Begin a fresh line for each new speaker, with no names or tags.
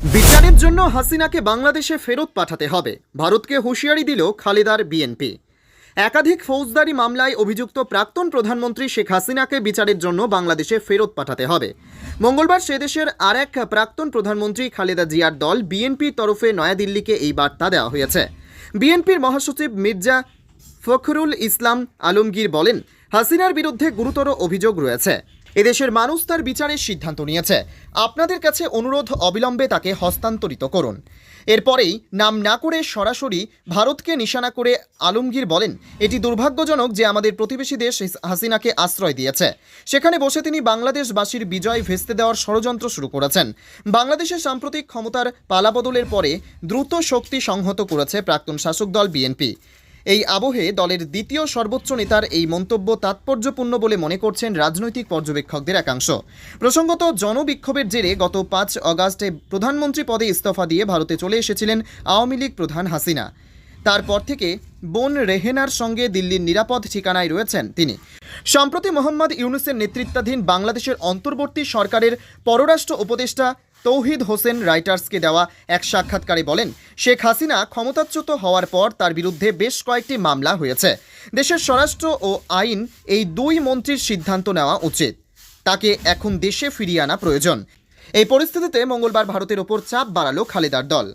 বিচারের জন্য হাসিনাকে বাংলাদেশে ফেরত পাঠাতে হবে। ভারতকে হুঁশিয়ারি দিল খালেদার বিএনপি। একাধিক ফৌজদারি মামলায় অভিযুক্ত প্রাক্তন প্রধানমন্ত্রী শেখ হাসিনাকে বিচারের জন্য বাংলাদেশে ফেরত পাঠাতে হবে। মঙ্গলবার সে দেশের আর এক প্রাক্তন প্রধানমন্ত্রী খালেদা জিয়ার দল বিএনপির তরফে নয়াদিল্লিকে এই বার্তা দেওয়া হয়েছে। বিএনপির মহাসচিব মির্জা ফখরুল ইসলাম আলমগীর বলেন, হাসিনার বিরুদ্ধে গুরুতর অভিযোগ রয়েছে। এদেশের মানুষ তার বিচারের সিদ্ধান্ত নিয়েছে। আপনাদের কাছে অনুরোধ অবিলম্বে তাকে হস্তান্তরিত করুন। এরপরেই নাম না করে সরাসরি ভারতকে নিশানা করে আলমগীর বলেন, এটি দুর্ভাগ্যজনক যে আমাদের প্রতিবেশী দেশ হাসিনাকে আশ্রয় দিয়েছে। সেখানে বসে তিনি বাংলাদেশবাসীর বিজয় ভেস্তে দেওয়ার ষড়যন্ত্র শুরু করেছেন। বাংলাদেশের সাম্প্রতিক ক্ষমতার পালাবদলের পরে দ্রুত শক্তি সংহত করেছে প্রাক্তন শাসক দল বিএনপি। এই আবহে দলের দ্বিতীয় সর্বোচ্চ নেতার এই মন্তব্য তাৎপর্যপূর্ণ বলে মনে করছেন রাজনৈতিক পর্যবেক্ষকদের একাংশ। প্রসঙ্গত জনবিক্ষোভের জেরে গত পাঁচ অগাস্টে প্রধানমন্ত্রী পদে ইস্তফা দিয়ে ভারতে চলে এসেছিলেন আওয়ামী লীগ প্রধান হাসিনা। তারপর থেকে বোন রেহেনার সঙ্গে দিল্লির নিরাপদ ঠিকানায় রয়েছেন তিনি। সম্প্রতি মোহাম্মদ ইউনুসের নেতৃত্বাধীন বাংলাদেশের অন্তর্বর্তী সরকারের পররাষ্ট্র উপদেষ্টা তৌহিদ হোসেন রাইটার্সকে দেওয়া এক সাক্ষাৎকারে বলেন, শেখ হাসিনা ক্ষমতাচ্যুত হওয়ার পর তার বিরুদ্ধে বেশ কয়েকটি মামলা হয়েছে। দেশের স্বরাষ্ট্র ও আইন এই দুই মন্ত্রীর সিদ্ধান্ত নেওয়া উচিত। তাকে এখন দেশে ফিরিয়ে আনা প্রয়োজন। এই পরিস্থিতিতে মঙ্গলবার ভারতের ওপর চাপ বাড়ালো খালেদার দল।